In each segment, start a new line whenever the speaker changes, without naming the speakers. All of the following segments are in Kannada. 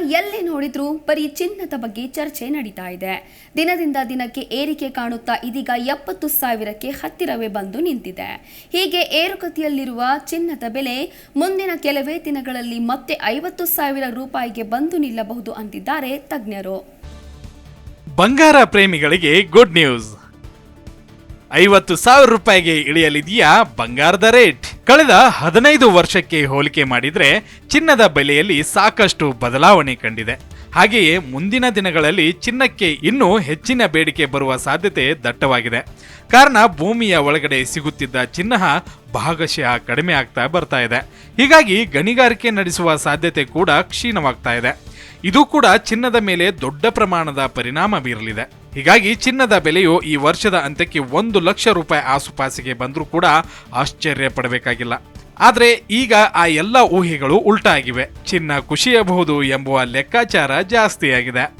ಎಲ್ಲಿ ನೋಡಿದ್ರು ಬರೀ ಚಿನ್ನದ ಬಗ್ಗೆ ಚರ್ಚೆ ನಡೀತಾ ಇದೆ. ದಿನದಿಂದ ದಿನಕ್ಕೆ ಏರಿಕೆ ಕಾಣುತ್ತಾ ಇದೀಗ ಎಪ್ಪತ್ತು ಸಾವಿರಕ್ಕೆ ಹತ್ತಿರವೇ ಬಂದು ನಿಂತಿದೆ. ಹೀಗೆ ಏರುಗತಿಯಲ್ಲಿರುವ ಚಿನ್ನದ ಬೆಲೆ ಮುಂದಿನ ಕೆಲವೇ ದಿನಗಳಲ್ಲಿ ಮತ್ತೆ ಐವತ್ತು ಸಾವಿರ ರೂಪಾಯಿಗೆ ಬಂದು ನಿಲ್ಲಬಹುದು ಅಂತಿದ್ದಾರೆ ತಜ್ಞರು.
ಬಂಗಾರ ಪ್ರೇಮಿಗಳಿಗೆ ಗುಡ್ ನ್ಯೂಸ್. ಐವತ್ತು ಸಾವಿರ ರೂಪಾಯಿಗೆ ಇಳಿಯಲಿದೆಯಾ ಬಂಗಾರದ ರೇಟ್? ಕಳೆದ ಹದಿನೈದು ವರ್ಷಕ್ಕೆ ಹೋಲಿಕೆ ಮಾಡಿದರೆ ಚಿನ್ನದ ಬೆಲೆಯಲ್ಲಿ ಸಾಕಷ್ಟು ಬದಲಾವಣೆ ಕಂಡಿದೆ. ಹಾಗೆಯೇ ಮುಂದಿನ ದಿನಗಳಲ್ಲಿ ಚಿನ್ನಕ್ಕೆ ಇನ್ನೂ ಹೆಚ್ಚಿನ ಬೇಡಿಕೆ ಬರುವ ಸಾಧ್ಯತೆ ದಟ್ಟವಾಗಿದೆ. ಕಾರಣ ಭೂಮಿಯ ಒಳಗಡೆ ಸಿಗುತ್ತಿದ್ದ ಚಿನ್ನ ಭಾಗಶಃ ಕಡಿಮೆ ಆಗ್ತಾ ಬರ್ತಾ ಇದೆ. ಹೀಗಾಗಿ ಗಣಿಗಾರಿಕೆ ನಡೆಸುವ ಸಾಧ್ಯತೆ ಕೂಡ ಕ್ಷೀಣವಾಗ್ತಾ ಇದೆ. ಇದು ಕೂಡ ಚಿನ್ನದ ಮೇಲೆ ದೊಡ್ಡ ಪ್ರಮಾಣದ ಪರಿಣಾಮ ಬೀರಲಿದೆ. ಹೀಗಾಗಿ ಚಿನ್ನದ ಬೆಲೆಯು ಈ ವರ್ಷದ ಅಂತ್ಯಕ್ಕೆ ಒಂದು ಲಕ್ಷ ರೂಪಾಯಿ ಆಸುಪಾಸಿಗೆ ಬಂದರೂ ಕೂಡ ಆಶ್ಚರ್ಯ ಪಡಬೇಕಾಗಿಲ್ಲ. ಆದರೆ ಈಗ ಆ ಎಲ್ಲ ಊಹೆಗಳು ಉಲ್ಟಾಗಿವೆ. ಚಿನ್ನ ಖುಷಿಯಬಹುದು ಎಂಬುವ ಲೆಕ್ಕಾಚಾರ ಜಾಸ್ತಿಯಾಗಿದೆ.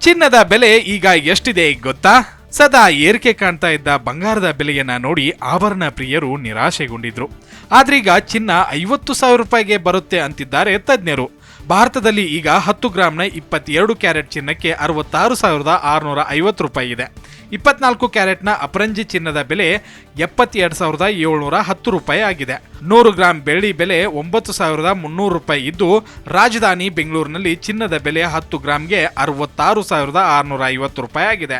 ಚಿನ್ನದ ಬೆಲೆ ಈಗ ಎಷ್ಟಿದೆ ಗೊತ್ತಾ? ಸದಾ ಏರಿಕೆ ಕಾಣ್ತಾ ಇದ್ದ ಬಂಗಾರದ ಬೆಲೆಯನ್ನ ನೋಡಿ ಆಭರಣ ಪ್ರಿಯರು ನಿರಾಶೆಗೊಂಡಿದ್ರು. ಆದ್ರೀಗ ಚಿನ್ನ ಐವತ್ತು ಸಾವಿರ ರೂಪಾಯಿಗೆ ಬರುತ್ತೆ ಅಂತಿದ್ದಾರೆ ತಜ್ಞರು. ಭಾರತದಲ್ಲಿ ಈಗ ಹತ್ತು ಗ್ರಾಮ್ನ ಇಪ್ಪತ್ತೆರಡು ಕ್ಯಾರೆಟ್ ಚಿನ್ನಕ್ಕೆ ಅರವತ್ತಾರು ಸಾವಿರದ ಆರುನೂರ ಐವತ್ತು ರೂಪಾಯಿ ಇದೆ. ಇಪ್ಪತ್ನಾಲ್ಕು ಕ್ಯಾರೆಟ್ನ ಅಪರಂಜಿ ಚಿನ್ನದ ಬೆಲೆ ಎಪ್ಪತ್ತೆರಡು ಸಾವಿರದ ಏಳ್ನೂರ ಹತ್ತು ರೂಪಾಯಿ ಆಗಿದೆ. ನೂರು ಗ್ರಾಂ ಬೆಳ್ಳಿ ಬೆಲೆ ಒಂಬತ್ತು ಸಾವಿರದ ಮುನ್ನೂರು ರೂಪಾಯಿ ಇದ್ದು, ರಾಜಧಾನಿ ಬೆಂಗಳೂರಿನಲ್ಲಿ ಚಿನ್ನದ ಬೆಲೆ ಹತ್ತು ಗ್ರಾಂಗೆ ಅರವತ್ತಾರು ಸಾವಿರದ ಆರುನೂರ ಐವತ್ತು ರೂಪಾಯಿ ಆಗಿದೆ.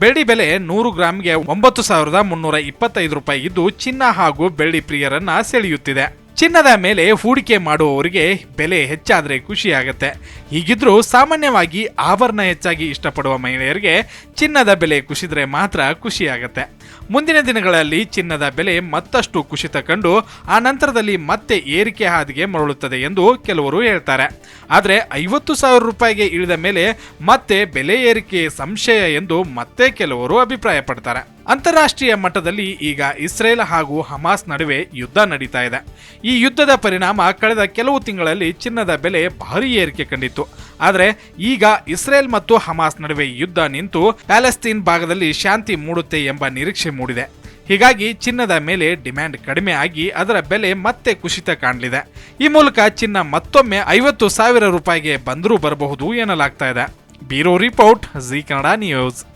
ಬೆಳ್ಳಿ ಬೆಲೆ ನೂರು ಗ್ರಾಂಗೆ ಒಂಬತ್ತು ಸಾವಿರದ ಮುನ್ನೂರ ಇಪ್ಪತ್ತೈದು ರೂಪಾಯಿ ಇದ್ದು, ಚಿನ್ನ ಹಾಗೂ ಬೆಳ್ಳಿ ಪ್ರಿಯರನ್ನ ಸೆಳೆಯುತ್ತಿದೆ. ಚಿನ್ನದ ಮೇಲೆ ಹೂಡಿಕೆ ಮಾಡುವವರಿಗೆ ಬೆಲೆ ಹೆಚ್ಚಾದರೆ ಖುಷಿಯಾಗುತ್ತೆ. ಹೀಗಿದ್ರೂ ಸಾಮಾನ್ಯವಾಗಿ ಆಭರಣ ಹೆಚ್ಚಾಗಿ ಇಷ್ಟಪಡುವ ಮಹಿಳೆಯರಿಗೆ ಚಿನ್ನದ ಬೆಲೆ ಕುಸಿದ್ರೆ ಮಾತ್ರ ಖುಷಿಯಾಗುತ್ತೆ. ಮುಂದಿನ ದಿನಗಳಲ್ಲಿ ಚಿನ್ನದ ಬೆಲೆ ಮತ್ತಷ್ಟು ಕುಸಿತ ಕಂಡು ಆ ನಂತರದಲ್ಲಿ ಮತ್ತೆ ಏರಿಕೆ ಹಾದಿಗೆ ಮರಳುತ್ತದೆ ಎಂದು ಕೆಲವರು ಹೇಳ್ತಾರೆ. ಆದರೆ ಐವತ್ತು ಸಾವಿರ ರೂಪಾಯಿಗೆ ಇಳಿದ ಮೇಲೆ ಮತ್ತೆ ಬೆಲೆ ಏರಿಕೆ ಸಂಶಯ ಎಂದು ಮತ್ತೆ ಕೆಲವರು ಅಭಿಪ್ರಾಯಪಡ್ತಾರೆ. ಅಂತಾರಾಷ್ಟ್ರೀಯ ಮಟ್ಟದಲ್ಲಿ ಈಗ ಇಸ್ರೇಲ್ ಹಾಗೂ ಹಮಾಸ್ ನಡುವೆ ಯುದ್ಧ ನಡೀತಾ ಇದೆ. ಈ ಯುದ್ಧದ ಪರಿಣಾಮ ಕಳೆದ ಕೆಲವು ತಿಂಗಳಲ್ಲಿ ಚಿನ್ನದ ಬೆಲೆ ಭಾರಿ ಏರಿಕೆ ಕಂಡಿತ್ತು. ಆದರೆ ಈಗ ಇಸ್ರೇಲ್ ಮತ್ತು ಹಮಾಸ್ ನಡುವೆ ಯುದ್ಧ ನಿಂತು ಪ್ಯಾಲೆಸ್ತೀನ್ ಭಾಗದಲ್ಲಿ ಶಾಂತಿ ಮೂಡುತ್ತೆ ಎಂಬ ನಿರೀಕ್ಷೆ ಮೂಡಿದೆ. ಹೀಗಾಗಿ ಚಿನ್ನದ ಮೇಲೆ ಡಿಮ್ಯಾಂಡ್ ಕಡಿಮೆ ಆಗಿ ಅದರ ಬೆಲೆ ಮತ್ತೆ ಕುಸಿತ ಕಾಣಲಿದೆ. ಈ ಮೂಲಕ ಚಿನ್ನ ಮತ್ತೊಮ್ಮೆ ಐವತ್ತು ಸಾವಿರ ರೂಪಾಯಿಗೆ ಬಂದರೂ ಬರಬಹುದು ಎನ್ನಲಾಗ್ತಾ ಇದೆ. Bureau report Zee Kannada news.